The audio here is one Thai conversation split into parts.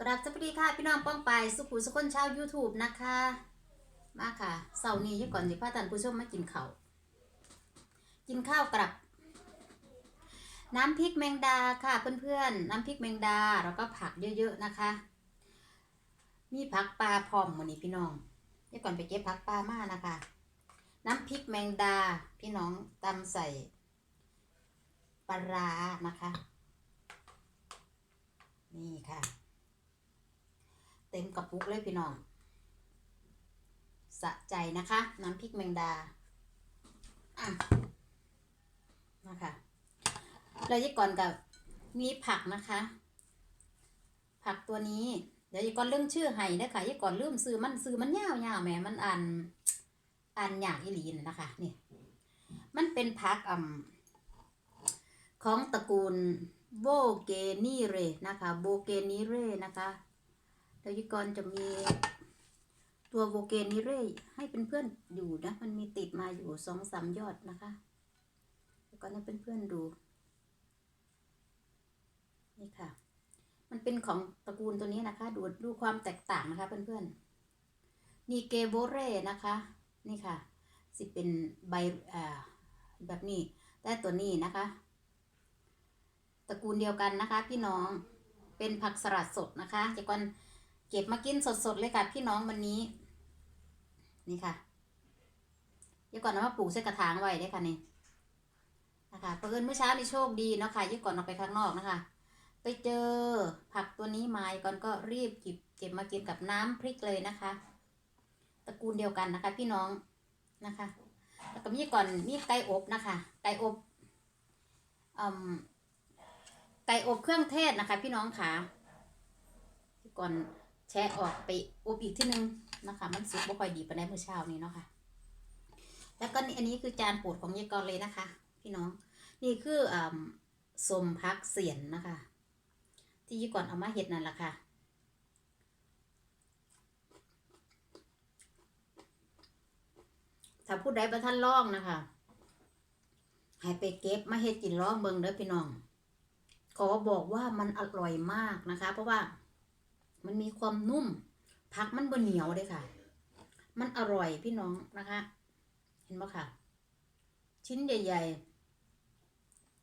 กราบสวัสดีค่ะพี่น้องป้องไปสุขุสุคนชาว YouTube นะคะ มาค่ะเสาร์นี้ยังก่อนสิพาท่านผู้ชมมากินข้าวกินข้าวกลับ น้ำพริกแมงดาค่ะเพื่อนๆน้ำพริกแมงดาแล้วก็ผักเยอะๆนะคะ มีผักปลาพร้อมวันนี้พี่น้องยังก่อนไปเก็บผักปลามานะคะ น้ำพริกแมงดาพี่น้องตำใส่ปลาร้านะคะ นี่ค่ะ ต็มกระปุกเลยพี่น้อง สะใจนะคะ น้ำพริกแมงดา อะ นะคะแล้วยี่ก่อนกับมีผักนะคะ ผักตัวนี้ เดี๋ยวยี่ก่อนเรื่องชื่อให้นะคะยี่ก่อนเริ่มซื้อมันซื้อมันยาวยาวแหมมันอ่านอ่านยากอีหลีนนะคะนี่ มันเป็นผักอ่ำของตระกูลโบเกนีเรนะคะ โบเกนีเรนะคะ เดี๋ยวยี่ก่อนจะมีตัวโบเกนีเร่ให้เป็นเพื่อนอยู่นะ มันมีติดมาอยู่สองสามยอดนะคะเดี๋ยวก่อนให้เพื่อนๆดู นี่ค่ะ มันเป็นของตระกูลตัวนี้นะคะ ดูดูความแตกต่างนะคะเพื่อนๆนี่เกโบเร่นะคะ นี่ค่ะ สิเป็นใบอ่าแบบนี้ แต่ตัวนี้นะคะ ตระกูลเดียวกันนะคะ พี่น้อง เป็นผักสลัดสดนะคะจะก่อน เก็บมากินสดๆเลยค่ะพี่น้องวันนี้ นี่ค่ะ เดี๋ยวก่อนเอามาปลูกใส่กระถางไว้ได้ค่ะนี่นะคะเพื่อนเมื่อเช้านี่โชคดีเนาะค่ะยี่ก่อนออกไปข้างนอกนะคะ ไปเจอผักตัวนี้มาก่อนก็รีบจิบเก็บมากินกับน้ำพริกเลยนะคะ ตระกูลเดียวกันนะคะ พี่น้องนะคะ แล้วก็มีก่อนมีไก่อบนะคะ ไก่อบอืมไก่อบเครื่องเทศนะคะ พี่น้องค่ะก่อน แช่ออกไปอบอีกที่นึงนะคะ มันสุกบ่ค่อยดีปานใดเมื่อเช้านี้เนาะค่ะ แล้วก็นี่อันนี้คือจานโปรดของยายกรเลยนะคะ พี่น้อง นี่คืออ่าสมพักเสียนนะคะ ที่ยี่ก่อนเอามาเห็ดนั่นแหละค่ะถ้าผู้ใดประท่านล่องนะคะให้ไปเก็บมาเห็ดกินล่องเบิงเด้อพี่น้อง ขอบอกว่ามันอร่อยมากนะคะ เพราะว่า มันมีความนุ่ม ผักมันบนเหนียวเลยค่ะ มันอร่อยพี่น้องนะคะ เห็นไหมค่ะ ชิ้นใหญ่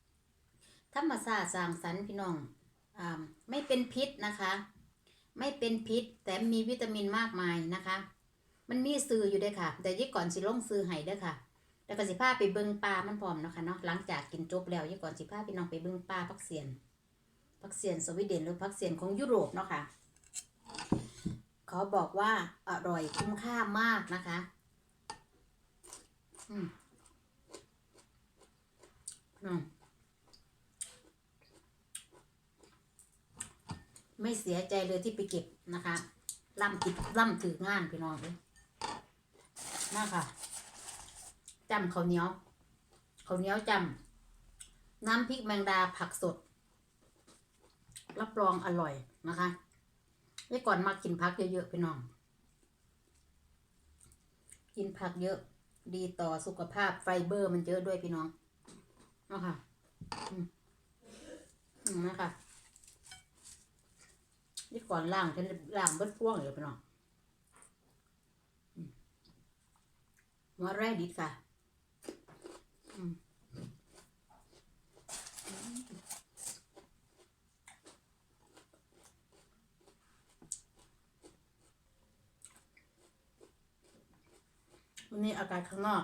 ๆ ธรรมชาติสร้างสรรค์พี่น้องอไม่เป็นพิษนะคะ ไม่เป็นพิษ แต่มีวิตามินมากมายนะคะ มันมีซื้ออยู่ด้วยค่ะ แต่ยี่ก่อนสิลงซื้อให้ด้อค่ะแล้วก็สิพาไปเบิ่งปลา มันพร้อมเนาะค่ะเนาะ หลังจากกินจบแล้วยี่ก่อนสิพาพี่น้องไปเบิ่งปลาพักเสียนพักเสียนสวีเดนหรือพักเสียนของยุโรปเนาะค่ะ ขอบอกว่าอร่อยคุ้มค่ามากนะคะอืมอืมไม่เสียใจเลยที่ไปเก็บนะคะล่ำติดล่ำถืองานพี่น้องเลยน่าค่ะจำข้าวเหนียวข้าวเหนียวจำน้ำพริกแมงดาผักสด รับรองอร่อยนะคะ ไว้ก่อนมากินผักเยอะๆพี่น้อง กินผักเยอะ ดีต่อสุขภาพไฟเบอร์มันเยอะด้วยพี่น้องนะค่ะอืมอืมนะคะนี่ก่อนล่างฉันล่างเบิดพ่วงเลยพี่น้องมหัวแรกดิดค่ะ อืม วันนี้อากาศข้างนอก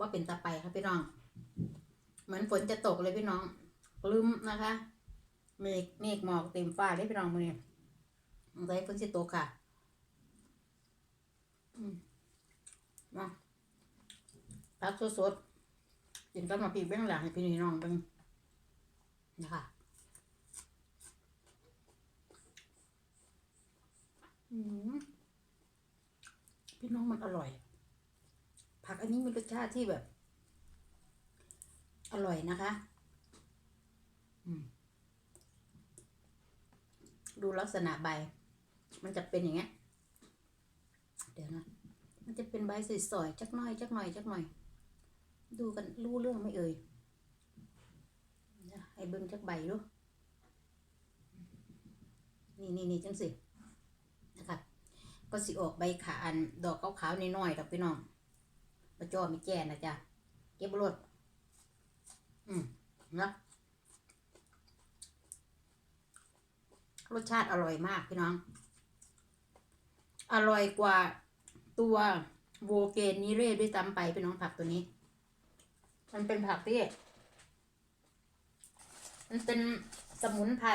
ว่าเป็นตาไปครับพี่น้อง เหมือนฝนจะตกเลยพี่น้องลืมนะคะ เมฆเมฆหมอกเต็มฟ้าเลยพี่น้องมือนี้สงสัยฝนสิตกค่ะมาพักสดๆกินกับมาปีเบ้งหลังให้พี่น้องเบ้งนะคะอืม พี่น้องมันอร่อย ผักอันนี้มีรสชาติที่แบบ อร่อยนะคะ ดูลักษณะใบ มันจะเป็นอย่างเงี้ย เดี๋ยวนะ มันจะเป็นใบสวยๆจักหน่อยจักหน่อยจักหน่อย ดูกันรู้เรื่องไม่เอ่ยให้เบิ้งจักใบดูนี่นี่นี่จังสินะครับ ก็สิออกใบขาอันดอกขาวๆน้อยๆดอกพี่น้องประจอมีแก่นะจ๊ะเก็บรถอืมนะรสชาติอร่อยมากพี่น้อง อร่อยกว่าตัวโวเกนนิเร่ด้วยซ้ำไปพี่น้องผักตัวนี้ มันเป็นผักที่มันเป็นสมุนไพร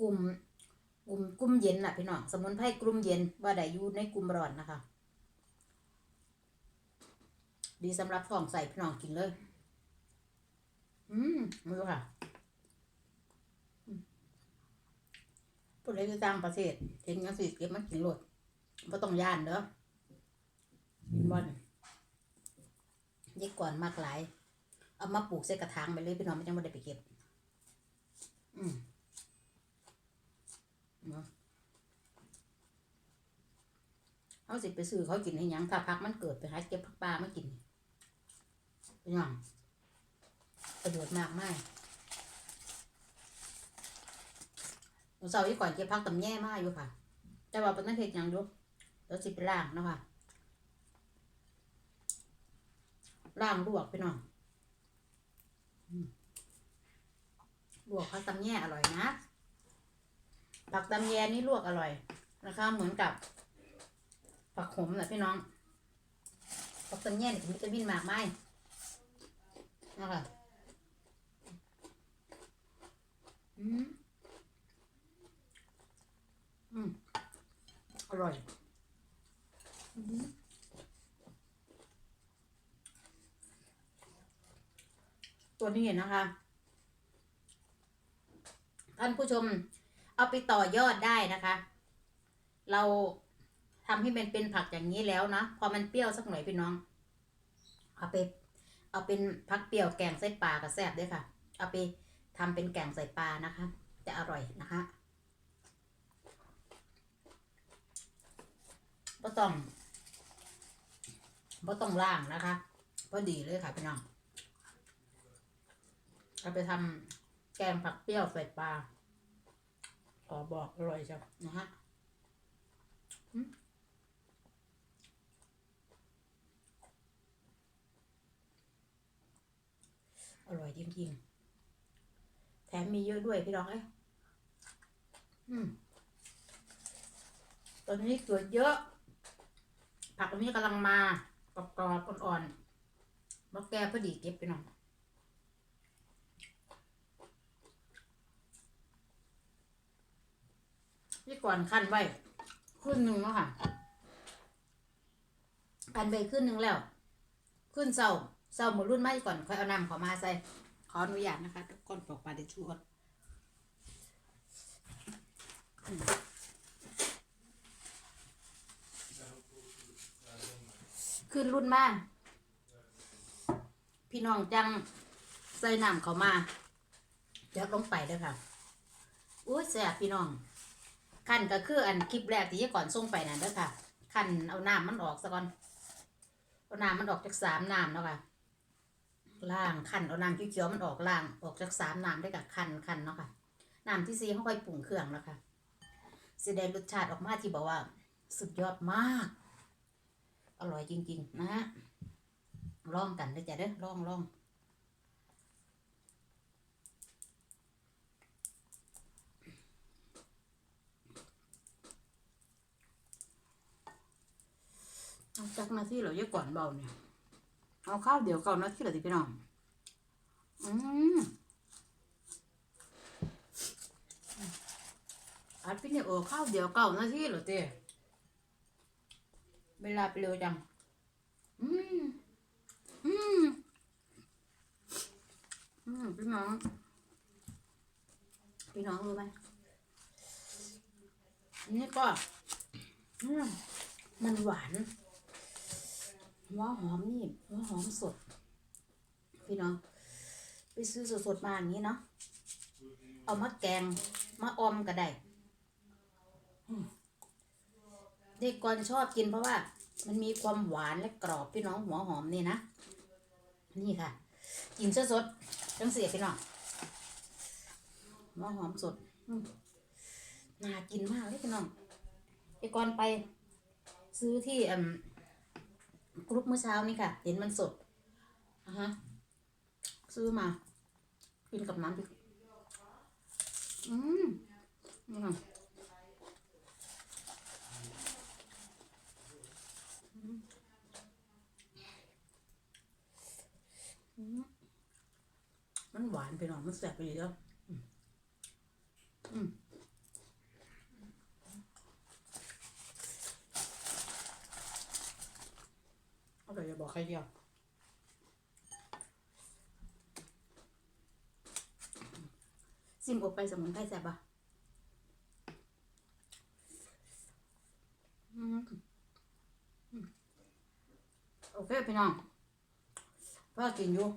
กลุ่ม กลุ่มกลุ่มเย็นน่ะพี่น้องสมุนไพรกลุ่มเย็นว่าได้อยู่ในกลุ่มร้อนนะคะ ดีสำหรับท้องใส่พี่น้องกินเลย อืมมือค่ะผู้ใดที่ต่างประเทศเห็นยังสิเก็บมากินรดก็ต้องย่านเด้อกินบอลยี่ก่อนมากหลาย เอามาปลูกใส่กระถางไปเลยพี่น้องไม่ต้องมาได้ไปเก็บ อืมเนาะ เขาสิไปซื้อเขากินให้ยังถ้าพักมันเกิดไปหาเก็บผักปลามากินเป็นหยังประโยชน์มากมากหนูเสาร์ที่ก่อนเก็บพักตำแย่มากอยู่ค่ะ แต่ว่าเป็นนั่นเห็ดยังยู่แล้วสิไปล่างนะคะล่างลวกพี่น้องลวกผักตำแย่อร่อยนะผักตำแยนี่ลวกอร่อยนะคะ เหมือนกับ ผักขมแหละพี่น้องผักตำแย่นี่มีวิตามินมากไหมากนะคะอืมอืมอร่อยอืมตัวนี้นะคะท่านผู้ชมเอาไปต่อยอดได้นะคะ เรา ทำให้มันเป็นผักอย่างนี้แล้วนะพอมันเปรี้ยวสักหน่อยพี่น้อง เอาไป เอาเป็นผักเปรี้ยวแกงใส่ปลากับแซ่บด้วยค่ะ เอาไปทำเป็นแกงใส่ปลานะคะ จะอร่อยนะคะบ่ต้องบ่ต้องล่างนะคะพอดีเลยค่ะพี่น้อง เอาไปทำแกงผักเปรี้ยวใส่ปลาขอบอกอร่อยจังนะฮะ อร่อยจริงๆ แถมมีเยอะด้วยพี่น้องเอ้ยอืมตอนนี้เกิดเยอะ ผักอันนี้กำลังมากรอบๆอ่อนๆมะแก้พอดีเก็บไปหน่อยที่ก่อนขั้นไว้ขึ้นหนึ่งแล้วค่ะกันไปขึ้นหนึ่งแล้ว ขึ้นเศร้า เศร้าหมดรุ่นไม่ก่อนค่อยเอานำเขอมาใส่ ขออนุญาตนะคะทุกคนปอกปลาเดชูก่อนอืมขึ้นรุ่นมาก พี่น้องจังใส่น้ำเขามาเดี๋ยวลงไปเด้อค่ะอุ้ยแซ่บพี่น้องขั้นก็คืออันคลิปแรกที่ก่อนส่งไปนั่นเด้อค่ะขั้นเอาน้ำมันออกซะก่อนเอาน้ำมันออกจากสามน้ำแล้วค่ะ ล่างขั้นเอาน้ำเขียวๆมันออกล่างออกจากสามน้ำได้กับขั้นขั้นเนาะค่ะน้ำที่สี่เขาค่อยปรุงเครื่องแล้วค่ะสิได้รสชาติออกมาที่บอกว่า สุดยอดมาก อร่อยจริง ๆ นะฮะลองกันเด้อจ้ะเด้อลองลองเอาจักนาที่เหรอเยอะก่อนเบาเนี่ย เอาข้าวเดี๋ยวก่อนนาทีเหรอที่พี่น้องอืมอัดพี่เนี่ยโอ้ข้าวเดี๋ยวเก่านาทีเหรอเต้เวลาไปเร็วจัง อืม อืม อืม พี่น้อง พี่น้องรู้ไหมอันนี่ก็ อืม มันหวาน หัวหอมนี่หัวหอมสด พี่น้องไปซื้อสดๆมาอย่างนี้เนาะเอามาแกงมาออมก็ได้เด็กก่อนชอบกินเพราะว่า มันมีความหวานและกรอบพี่น้องหัวหอมนี่นะนี่ค่ะ กินสดๆจังเสียพี่น้องหัวหอมสดน่ากินมากเลยพี่น้องไอ้ก่อนไปซื้อที่อืม กรุ๊ปเมื่อเช้านี่ค่ะ เห็นมันสดอะฮะซื้อมา กินกับน้ำพริกอืมอืมอืมมันหวานไปหน่อยมันแสบไปเลยแล้วอืมอืม ขยับซิมอบไปสมุนไพรแซ่บปะอืมอืมโอเคพี่น้องพ่อกินอยู่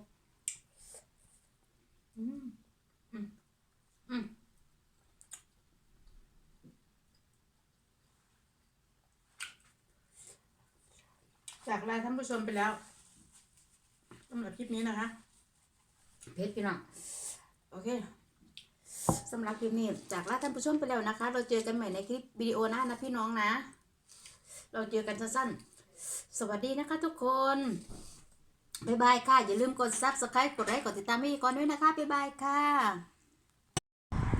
อืมอืมอืม จากลาท่านผู้ชมไปแล้วสำหรับคลิปนี้นะคะ เพชรพี่น้องโอเคสำหรับคลิปนี้จากลาท่านผู้ชมไปแล้วนะคะ เราเจอกันใหม่ในคลิปวิดีโอหน้านะพี่น้องนะ เราเจอกันสั้นๆ สวัสดีนะคะทุกคนบ๊ายบายค่ะ อย่าลืมกด subscribe กดไลค์กดติดตามพี่ก่อนด้วยนะคะบ๊ายบายค่ะ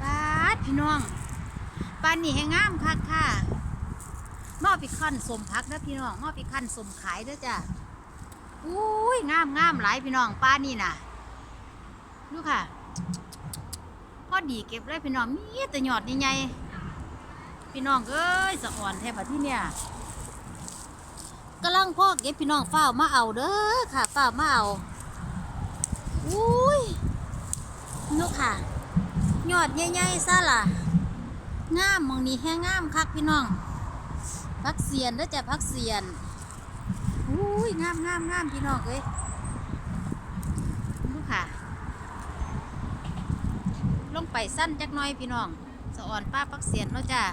บาดพี่น้องปานนี่ให้งามค่ะค่ะ มอปิคันสมพักนะพี่น้องมอปิคันสมขายเด้อจ้ะอุ้ยงามงามหลายพี่น้องป้านี่น่ะดูค่ะพอดีเก็บเลยพี่น้องมีแต่หยอดใหญ่ๆพี่น้องเอ้ยสะอ่อนแทบที่เนี่ยกำลังพ่อเก็บพี่น้องเฝ้ามาเอาเด้อค่ะเฝ้ามาเอาอุ้ยนุกค่ะหยอดใหญ่ๆซะล่ะ งามมองนี้แห้งงามคักพี่น้อง พักเสียนแล้วจะพักเสียนอุ้ยงามงามงามพี่น้องเอ้ยนุกค่ะ ลงไปสั้นจักหน้อยพี่น้องสะอ่อนป้าพักเสียนแล้วจ้า